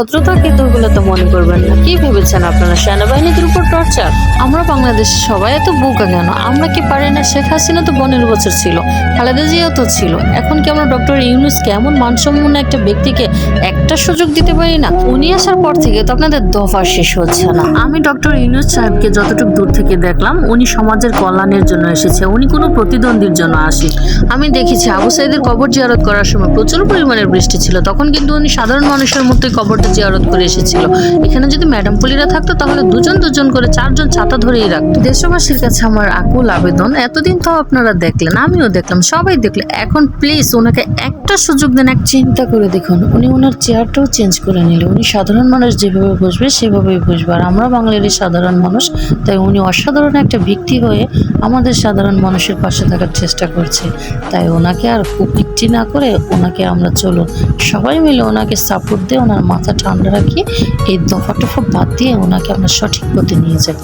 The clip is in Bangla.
ভদ্রতা, কিন্তু ওগুলো তো মনে করবেন না। কি ভেবেছেন আপনারা? সেনাবাহিনীদের উপর টর্চার? আমরা বাংলাদেশে সবাই এত বোকা কেন? আমরা কি পারি না? শেখ হাসিনা তো পনেরো বছর ছিল, খালেদা জিয়াও তো ছিল। এখন কি আমরা ডক্টর ইউনুসকে এমন মানসম্পন্ন একটা ব্যক্তিকে একটা সুযোগ দিতে পারি না? উনি আসার পর থেকে তো আপনাদের দফা শেষ হচ্ছে না। আমি ডক্টর ইউনুস সাহেবকে যতটুকু দূর থেকে দেখলাম, উনি সমাজের কল্যাণের জন্য এসেছে। উনি কোনো প্রতিদ্বন্দ্বীর জন্য আসে আমি দেখেছি আবু সাইদের কবর জিয়ারত করার সময় প্রচুর পরিমাণের বৃষ্টি ছিল। তখন কিন্তু উনি সাধারণ মানুষের মতোই কবরটা জিয়ারত করে এসেছিল। এখানে যদি ম্যাডাম পুলিরা থাকতো, তাহলে দুজন দুজন করে চারজন ছাতা ধরেই রাখতো। দেশবাসীর কাছে আমার আকুল আবেদন, এতদিন তো আপনারা দেখলেন, আমিও দেখলাম, সবাই দেখলে। এখন প্লিজ ওনাকে একটা সুযোগ দেন, এক চিন্তা করে দেখুন। উনি ওনার চেয়ারটাও চেঞ্জ করে নিলে। উনি সাধারণ মানুষ যেভাবে বসবে, সেভাবেই বসবে। আর আমরা বাঙালির সাধারণ মানুষ, তাই উনি অসাধারণ একটা ব্যক্তি হয়ে আমাদের সাধারণ মানুষের পাশে থাকার চেষ্টা করছে। তাই ওনাকে আর কুপিকটি না করে ওনাকে আমরা চলুন, সবাই মিলে ওনাকে সাপোর্ট দিয়ে ওনার মাথা ঠান্ডা রাখি এই দফা টফা বাদ দিয়ে ওনাকে আমরা সঠিক পথে নিয়ে যাব।